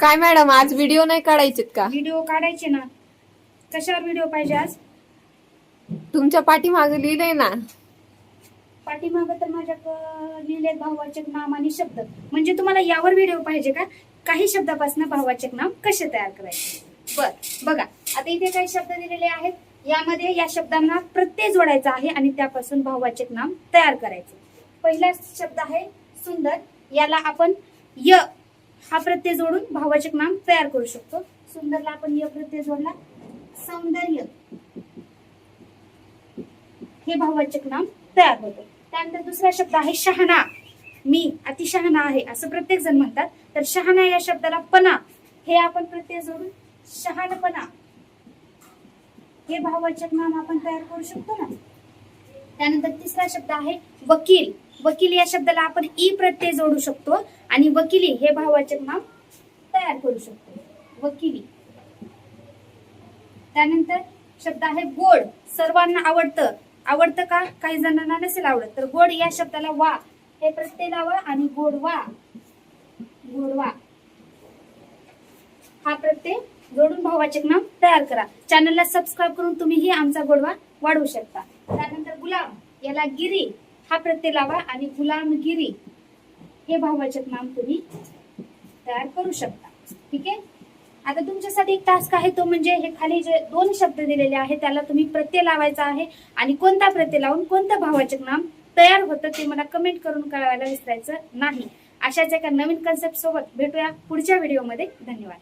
काय मॅडम आज व्हिडिओ नाही काढायचेत का? व्हिडिओ काढायचे ना. कशावर व्हिडिओ पाहिजे आज? तुमच्या पाठीमागे लिहिलंय ना. पाठीमागं तर माझ्या लिहिले भाववाचक नाम आणि शब्द. म्हणजे तुम्हाला यावर व्हिडिओ पाहिजे का? काही शब्दापासून भाववाचक नाम कसे तयार करायचे? बर बघा. आता इथे काही शब्द दिलेले आहेत. यामध्ये या शब्दांना प्रत्यय जोडायचा आहे आणि त्यापासून भाववाचक नाम तयार करायचे. पहिला शब्द आहे सुंदर. याला आपण य हा प्रत्यय जोडून भाववाचक नाम तयार करू शकतो. सुंदरला आपण य प्रत्यय जोडला. सौंदर्य. हे भाववाचक नाम तयार होतं. त्यानंतर दुसरा शब्द आहे शहाणा. मी अति शहाणा आहे असं प्रत्येक जण म्हणतात. तर शहाणा या शब्दाला पणा. हे आपण प्रत्यय जोडून शहाणपणा. हे भाववाचक नाम आपण तयार करू शकतो ना? त्यानंतर तिसरा शब्द आहे वकील. वकील या शब्दाला आपण ई प्रत्यय जोडू शकतो आणि वकिली हे भाववाचक नाम तयार करू शकतो. वकिली. त्यानंतर शब्द आहे गोड. सर्वांना आवडतं. आवडतं का? काही जणांना नसेल आवडत. तर गोड या शब्दाला वा हे प्रत्यय लावा आणि गोडवा गोडवा हा प्रत्यय जोडून भावाचक नाम तयार करा. चॅनलला सबस्क्राईब करून तुम्हीही आमचा गोडवा वाढवू शकता. त्यानंतर गुलाम. याला गिरी. हा प्रत्यय लावा आणि गुलामगिरी हे भाववाचक नाम तुम्ही तयार करू शकता. ठीक आहे? आता तुमच्यासाठी एक टास्क आहे तो म्हणजे हे खाली जे दोन शब्द दिलेले आहेत त्याला तुम्ही प्रत्यय लावायचा आहे आणि कोणता प्रत्यय लावून कोणतं भाववाचक नाम तयार होतं ते मला कमेंट करून कळवायला विसरायचं नाही. अशाच एका नवीन कन्सेप्ट सोबत भेटूया पुढच्या व्हिडिओमध्ये धन्यवाद.